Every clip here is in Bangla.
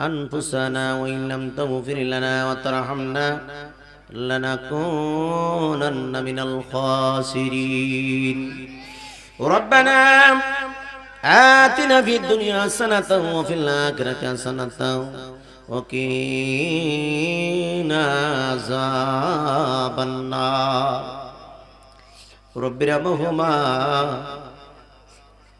أنفسنا وإن لم تغفر لنا وترحمنا لنكونن من الخاسرين. ربنا آتنا في الدنيا حسنة وفي الآخرة حسنة وقنا عذاب النار. رب ارحمهما.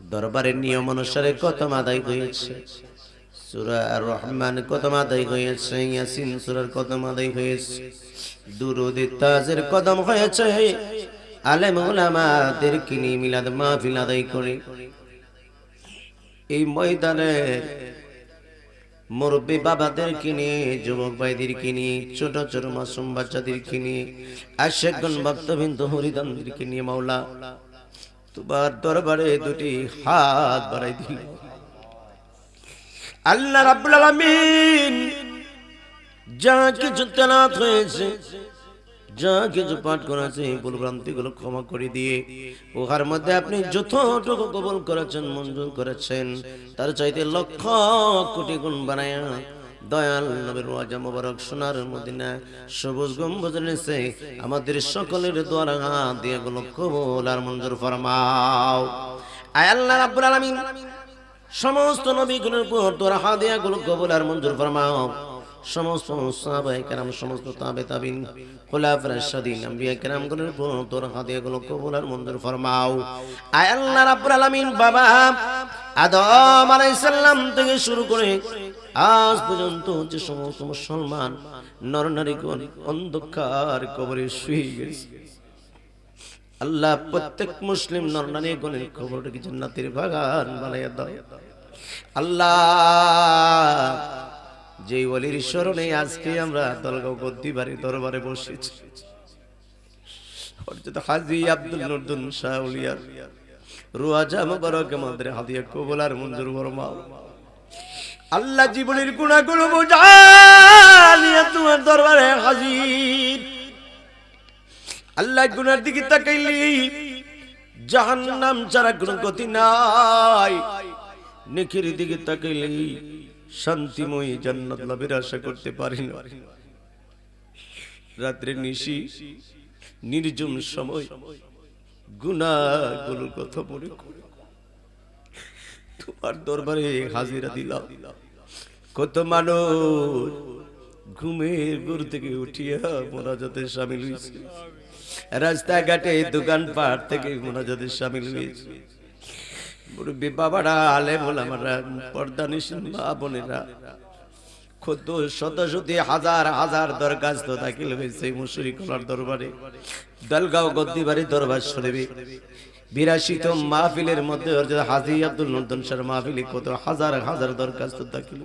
দরবারের নিয়ম অনুসারে খতম আদায় হয়েছে? কদম আলেম কিনি এই মুরব্বী বাবাদেরকে নিয়ে, যুবক ভাইদেরকে নিয়ে, ছোট ছোট মাসুম বাচ্চাদেরকে নিয়ে, আশেকগণ ভক্তবিন্দু হরিদানদেরকে নিয়ে মাওলা তোমার দরবারে দুটি হাত বাড়াই দিল। আল্লাহ রাব্বুল আলামিন যা কিছু তেলাত হয়েছে, যা কিছু পাঠ করেছে ভুলভ্রান্তি গুলো ক্ষমা করে দিয়ে উহার মধ্যে আপনি যতটুকু কবল করেছেন, মঞ্জুর করেছেন, তার চাইতে লক্ষ কোটি গুণ বানায় দয়াল নবীর ওয়াজা মোবারক সোনার মদিনা, সবুজ গম্বুজের নিচে আমাদের সকলের দ্বারা দিয়ে গুলো কবল আর মঞ্জুর ফরমাও। আয় আল্লাহ রাব্বুল আলামিন, সমস্ত নবীগুলোর উপর তোরা হাদিয়া গুলো কবল আর মঞ্জুর ফরমাও। সমস্ত সাহাবায়ে কেরাম সমস্ত তাবে তাবিন খোলাফায়ে রাশিদিন আম্বিয়া কেরামগুলোর উপর তোর হাদিয়া গুলো কবুল আর মঞ্জুর ফরমাও। আয় আল্লাহ রাব্বুল আলামিন, বাবা আদম আলাইহিস সালাম থেকে শুরু করে আজ পর্যন্ত যে সমস্ত মুসলমান নরনারীগণ অন্ধকার কবরে শুয়ে গেছে। আল্লাহ প্রত্যেক মুসলিম নরনারী গণের খবরটাকে জান্নাতের বাগান বানাইয়া দাও। আল্লাহ যে ওলির স্মরণে আজকে আমরা দলগাঁও গদ্দিবাড়ি দরবারে বসেছি। হাজী আব্দুল নুরদুন শাহ উলিয়ার রুয়াজা মুবারক আমাদের হাদিয়া কবুল আর মঞ্জুর ফরমাও। আল্লাহ জীবনের গুণাগুলো বোঝালিয়া তোমার দরবারে হাজির। আল্লাহ গুনার দিকে তাকাইলি, জাহান্নাম ছাড়া কোনো গতি নাই। নেকির দিকে তাকাইলি, শান্তিময়ী জান্নাত লাভের আশা করতে পারি না। রাত্রে নিশি, নির্জম সময় গুনাহগুলোর কথা মনে করে তোমার দরবারে হাজিরা দিলাম। কত মানুষ ঘুমের ঘুর থেকে উঠিয়া মোনাজাতে সামিল হয়েছে রাস্তাঘাটে দোকানপাট থেকে মোনাজাতে সামিল হয়েছে মুরব্বী বাবারা আলে মোলামারা পর্দা নিশিন মা বোনেরা ক্ষুদ্র শত শত হাজার হাজার দরখাস্ত দাখিল হয়েছে মুসুরি কলার দরবারে। দলগাঁও গদ্দিবাড়ি দরবার শরীফে। বিরাশিত মাহফিলের মধ্যে হাজি আব্দুল নন্দন স্যার মাহফিলে কত হাজার হাজার দরখাস্ত দাখিল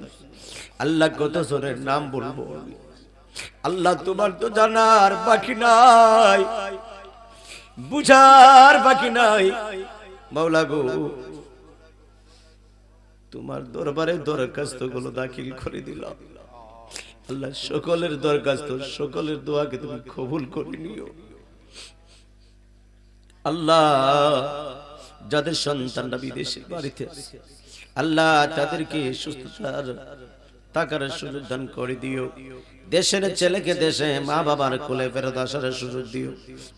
আল্লাহ কত জনের নাম বলব আল্লাহ তোমার তো জানার বাকি নাই। বুঝার বাকি নাই। মাওলা গো, তোমার দরবারে দরখাস্তগুলো দাখিল করে দিলাম। আল্লাহ সকলের দরখাস্ত, সকলের দোয়াকে তুমি কবুল করে নিও। আল্লাহ, যাদের সন্তানরা বিদেশে বাড়িতে আল্লাহ তাদেরকে সুস্থতার টাকার সুযোগ দান করে দিও। দেশের ছেলেকে দেশে মা বাবার কোলে ফেরত আসার সুযোগ দিও।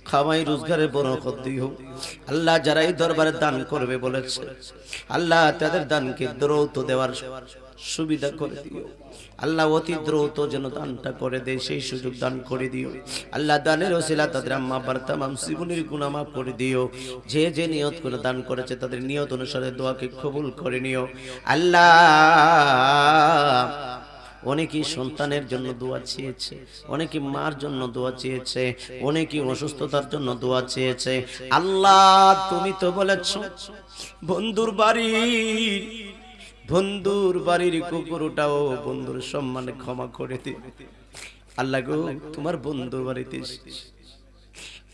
খাওয়াই রোজগারের বরকত দিও। আল্লাহ যারা এই দরবারে দান করবে বলেছে, আল্লাহ তাদের দানকে দ্রৌত দেওয়ার সুবিধা করে দিও। আল্লাহ অতি দ্রুত যেন দানটা করে দেয় সেই সুযোগ দান করে দিও। আল্লাহ দানের ওসিলা তাদের আম্মা আব্বার তামাম জীবনের গুনাহ মাফ করে দিও। যে যে নিয়ত করে দান করেছে তাদের নিয়ত অনুসারে দোয়াকে কবুল করে নিও। আল্লাহ অনেকেই সন্তানের জন্য দোয়া চেয়েছে অনেকে মার জন্য দোয়া চেয়েছে অনেকে অসুস্থতার জন্য দোয়া চেয়েছে। আল্লাহ তুমি তো বলেছ বন্ধুর বাড়ি বন্ধুর বাড়ির কুকুরটাও বন্ধুর সম্মানে ক্ষমা করে দি। আল্লাহ গো তোমার বন্ধুর বাড়িতে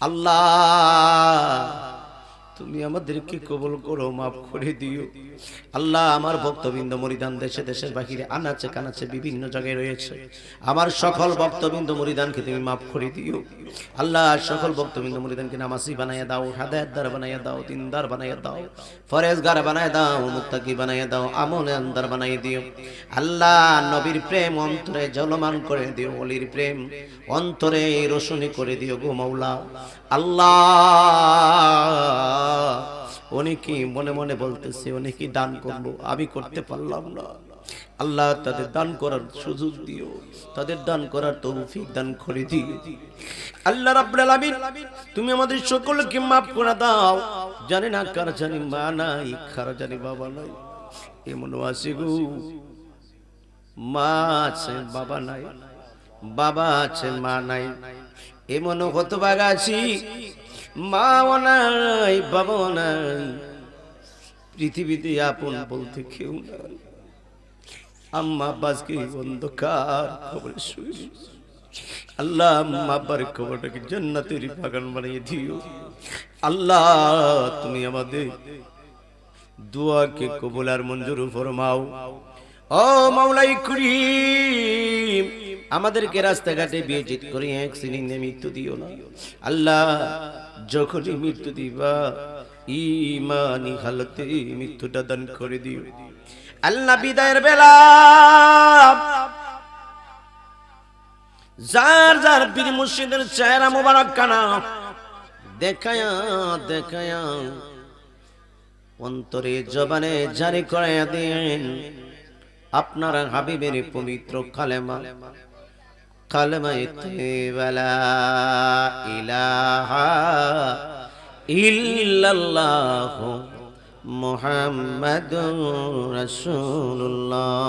আল্লাহ তুমি আমাদেরকে কবল করো, মাফ করে দিও। আল্লাহ আমার ভক্তবৃন্দ মরিদান দেশে, দেশের বাহিরে আনাচে কানাচে বিভিন্ন জায়গায় রয়েছে। আমার সকল ভক্তবৃন্দ মরিদানকে তুমি মাফ করে দিও। আল্লাহ সকল ভক্তবৃন্দ মরিদানকে নামাসি বানাইয়া দাও, হাদায়তদার বানাইয়া দাও, দিনদার বানাইয়া দাও, ফরেজগার বানাইয়া দাও, মুত্তাকি বানাইয়া দাও, আমলে আন্দার বানাইয়া দিও। আল্লাহ নবীর প্রেম অন্তরে জলমান করে দিও, অলির প্রেম অন্তরে রোশনি করে দিও গো মাওলা। আল্লাহ অনেকে মনে মনে বলতেছে অনেকে দান করব? আমি করতে পারলাম না। আল্লাহ তাদের দান করার সুযোগ দিও। তাদের দান করার তৌফিক দান করে দিও। আল্লাহ রাব্বুল আলামিন, তুমি আমাদের সকলকে মাফ করে দাও। জানি না কার জানি মা নাই, কার জানি বাবা নাই। এমন আছে গো। মা আছে, বাবা নাই। বাবা আছে, মা নাই। এমন হতবাগ আছি মাও নাই বাবাও নাই। পৃথিবীতে আপন বলতে কেউ নাই। আম্মা আব্বাসকে অন্ধকার খবর শুই আল্লাহ আম্মা আব্বার খবরটাকে জান্নাতের বাগান বানিয়ে দিও। আল্লাহ, তুমি আমাদের দোয়াকে কবুল আর মঞ্জুর ফরমাও। ও মাওলাই করিম আমাদেরকে রাস্তাঘাটে বিয়েচিত করে অ্যাক্সিডেন্টে মৃত্যু দিও না। আল্লাহ যখনই মৃত্যু দিবা ইমানি হালতে মৃত্যুটা দান করে দিও। আল্লাহ বিদায়ের বেলা যার যার পীর মুর্শিদের চেহারা মোবারক কানা দেখায়া দেখায়া অন্তরে জবানে জারি করাইয়া দেন। আপনার হাবিবের পবিত্র কালেমা। কালেমায় তেবেলা ইলাহা ইল্লাল্লাহ মুহাম্মাদুর রাসূলুল্লাহ।